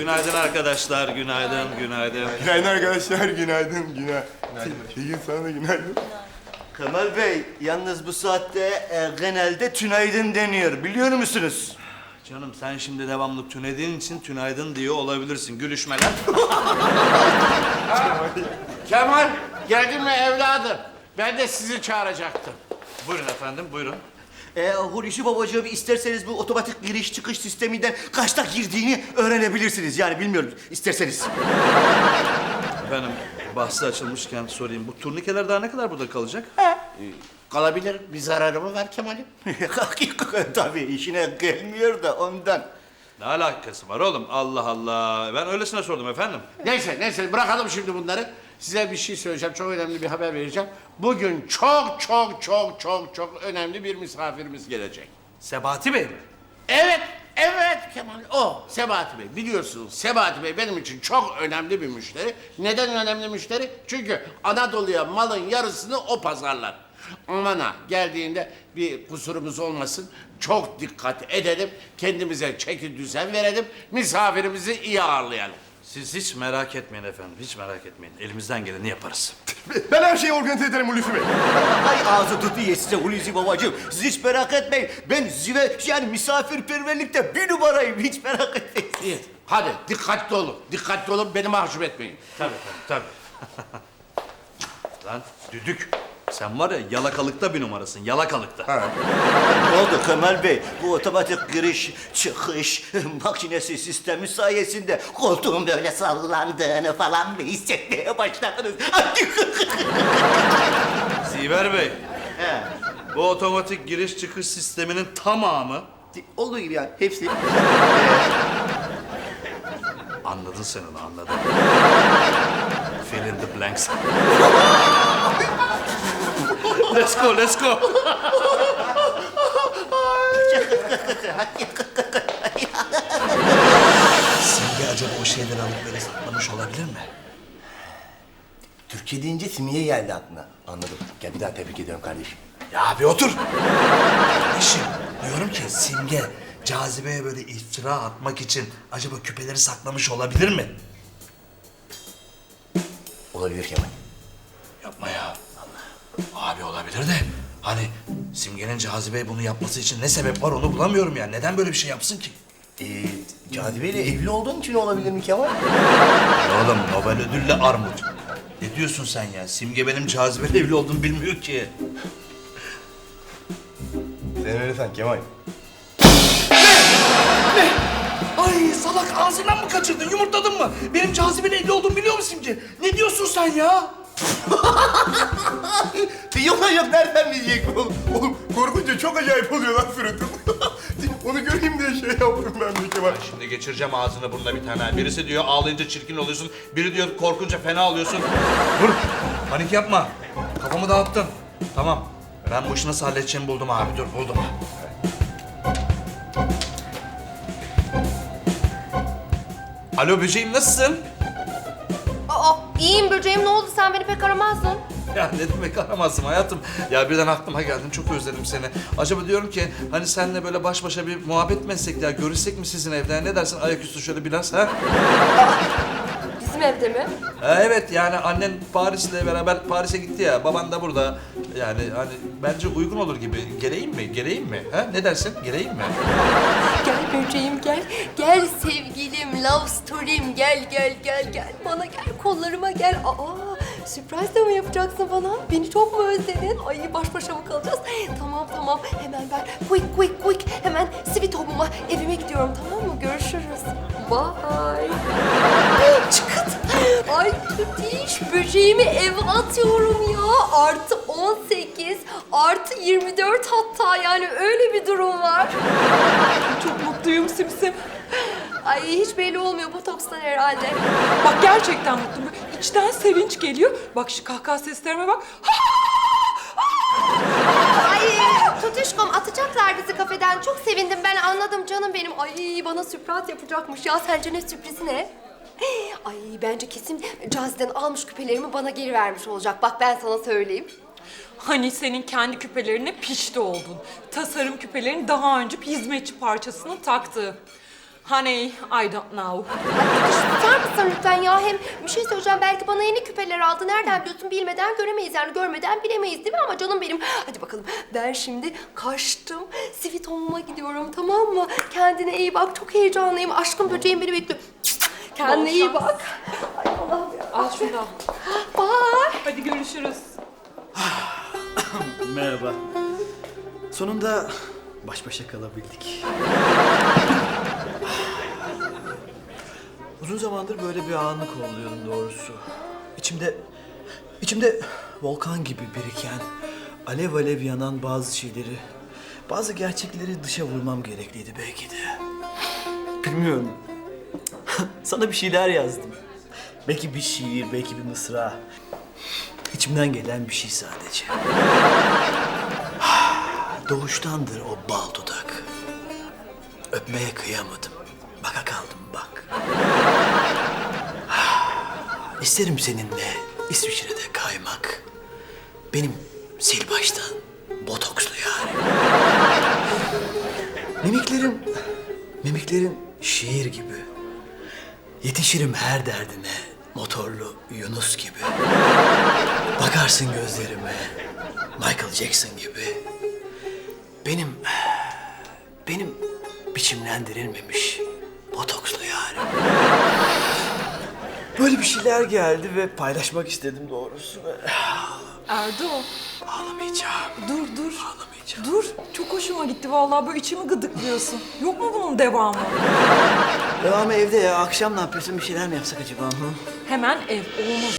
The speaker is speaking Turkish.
Günaydın arkadaşlar, günaydın, günaydın. Günaydın arkadaşlar, günaydın, günaydın. Günaydın. sana da günaydın. Kemal Bey, yalnız bu saatte e, genelde tünaydın deniyor, biliyor musunuz? Canım sen şimdi devamlı tünediğin için tünaydın diyor olabilirsin. Gülüşmeler. Kemal geldin mi evladım? Ben de sizi çağıracaktım. buyurun efendim, buyurun. E, Hulusi babacığım isterseniz bu otomatik giriş çıkış sisteminden kaçta girdiğini öğrenebilirsiniz. Yani bilmiyorum, isterseniz. Efendim, bahsi açılmışken sorayım. Bu turnikeler daha ne kadar burada kalacak? Kalabilir bir zararı mı var Kemal'im? Tabii işine gelmiyor da ondan. Ne alakası var oğlum? Allah Allah. Ben öylesine sordum efendim. Neyse neyse bırakalım şimdi bunları. Size bir şey söyleyeceğim. Çok önemli bir haber vereceğim. Bugün çok çok çok çok çok önemli bir misafirimiz gelecek. Sebati Bey mi? Evet, evet Kemal. O Sebahati Bey. Biliyorsunuz Sebahati Bey benim için çok önemli bir müşteri. Neden önemli müşteri? Çünkü Anadolu'ya malın yarısını o pazarlar. Aman ha geldiğinde bir kusurumuz olmasın. Çok dikkat edelim. Kendimize çeki düzen verelim. Misafirimizi iyi ağırlayalım. Siz hiç merak etmeyin efendim, hiç merak etmeyin. Elimizden geleni yaparız. Ben her şeyi organize ederim Hulusi Bey. Ay ağzı tutuyor size Hulusi babacığım. Siz hiç merak etmeyin. Ben zive, yani misafirperverlikte bir numarayım. Hiç merak etmeyin. İyi. Hadi dikkatli olun. Dikkatli olun beni mahcup etmeyin. Tabii tabii, tabii. Lan düdük. Sen var ya yalakalıkta bir numarasın, yalakalıkta. Ne oldu Kemal Bey? Bu otomatik giriş, çıkış makinesi sistemi sayesinde koltuğun böyle sallandığını falan mı hissetmeye başladınız? Ziver Bey, He. bu otomatik giriş çıkış sisteminin tamamı... Olduğu gibi yani hepsi. Anladın sen onu, anladın. Fill in the blanks. let's go, let's go. Simge acaba o şeyleri alıp böyle saklamış olabilir mi? Türkiye deyince Simiye geldi aklına. Anladım. Gel bir daha tebrik ediyorum kardeşim. Ya bir otur. Kardeşim diyorum ki Simge cazibeye böyle iftira atmak için acaba küpeleri saklamış olabilir mi? Olabilir Kemal. Yapma ya. Abi olabilir de hani Simge'nin cazibeye bunu yapması için ne sebep var onu bulamıyorum ya. Neden böyle bir şey yapsın ki? Ee, Cazibe ile evli olduğun için olabilir mi Kemal? Oğlum Nobel ödülle armut. Ne diyorsun sen ya? Simge benim cazibeyle evli olduğumu bilmiyor ki. Sen öyle san Kemal. Ay salak ağzından mı kaçırdın yumurtladın mı? Benim cazibeyle evli olduğumu biliyor musun Simge? Ne diyorsun sen ya? Yok yok nereden bilecek bu? Oğlum korkunca çok acayip oluyor lan suratım. Onu göreyim diye şey yaptım ben de Kemal. Şimdi geçireceğim ağzına burnuna bir tane. Birisi diyor ağlayınca çirkin oluyorsun. Biri diyor korkunca fena oluyorsun. Dur. Panik yapma. Kafamı dağıttın. Tamam. Ben bu işi nasıl halledeceğimi buldum abi. Dur buldum. Alo böceğim nasılsın? Aa, iyiyim böceğim ne oldu sen beni pek aramazdın. Ya ne demek aramazdım hayatım. Ya birden aklıma geldin çok özledim seni. Acaba diyorum ki hani seninle böyle baş başa bir muhabbet mi etsek ya? Görüşsek mi sizin evde? Ne dersin ayaküstü şöyle biraz ha? Bizim evde mi? Ha, evet yani annen Paris'le beraber Paris'e gitti ya. Baban da burada. Yani hani bence uygun olur gibi. Geleyim mi? Geleyim mi? Ha? Ne dersin? Geleyim mi? Gel böceğim gel. Gel sevgilim, love story'm gel gel gel gel. Bana gel kollarıma gel. Aa sürpriz de mi yapacaksın bana? Beni çok mu özledin? Ay baş başa mı kalacağız? Tamam tamam hemen ben quick quick quick hemen sweet home'uma evime gidiyorum tamam mı? Görüşürüz. Bye. Çıkıt. Ay müthiş böceğimi eve atıyorum ya. Artı 18 artı 24 hatta yani öyle bir durum var. Çok mutluyum Simsim. Ay hiç belli olmuyor botokstan herhalde. Bak gerçekten mutluyum. İçten sevinç geliyor. Bak şu kahkaha seslerime bak. Ay tutuşkom atacaklar bizi kafeden. Çok sevindim ben anladım canım benim. Ay bana sürpriz yapacakmış ya. Sence ne sürprizi ne? Ay bence kesin Cazi'den almış küpelerimi bana geri vermiş olacak. Bak ben sana söyleyeyim. Hani senin kendi küpelerine pişti oldun. Tasarım küpelerini daha önce hizmetçi parçasını taktı. Honey, I don't know. Tutar mısın lütfen ya? Hem bir şey söyleyeceğim. Belki bana yeni küpeler aldı. Nereden biliyorsun? Bilmeden göremeyiz yani. Görmeden bilemeyiz değil mi? Ama canım benim. Hadi bakalım. Ben şimdi kaçtım. Sweet Home'uma gidiyorum tamam mı? Kendine iyi bak. Çok heyecanlıyım. Aşkım böceğim beni bekliyor. Kendine Bol iyi şans. bak. Ay Allah'ım ya. Al şunu da. Bye. Hadi görüşürüz. Merhaba. Sonunda baş başa kalabildik. Uzun zamandır böyle bir anı kolluyorum doğrusu. İçimde, içimde volkan gibi biriken, alev alev yanan bazı şeyleri, bazı gerçekleri dışa vurmam gerekliydi belki de. Bilmiyorum. Sana bir şeyler yazdım. Belki bir şiir, belki bir mısra. İçimden gelen bir şey sadece. Doğuştandır o bal dudak. Öpmeye kıyamadım. İsterim seninle İsviçre'de kaymak. Benim sil baştan botokslu yani. Mimiklerim, mimiklerim şiir gibi. Yetişirim her derdine motorlu Yunus gibi. Bakarsın gözlerime Michael Jackson gibi. Benim, benim biçimlendirilmemiş botokslu yani. Böyle bir şeyler geldi ve paylaşmak istedim doğrusu. Erdo, Ağlamayacağım. dur dur. Ağlamayacağım. Dur, çok hoşuma gitti vallahi böyle içimi gıdıklıyorsun. Yok mu bunun devamı? Devamı evde ya. Akşam ne yapıyorsun? Bir şeyler mi yapsak acaba? Hı? Hemen ev olmaz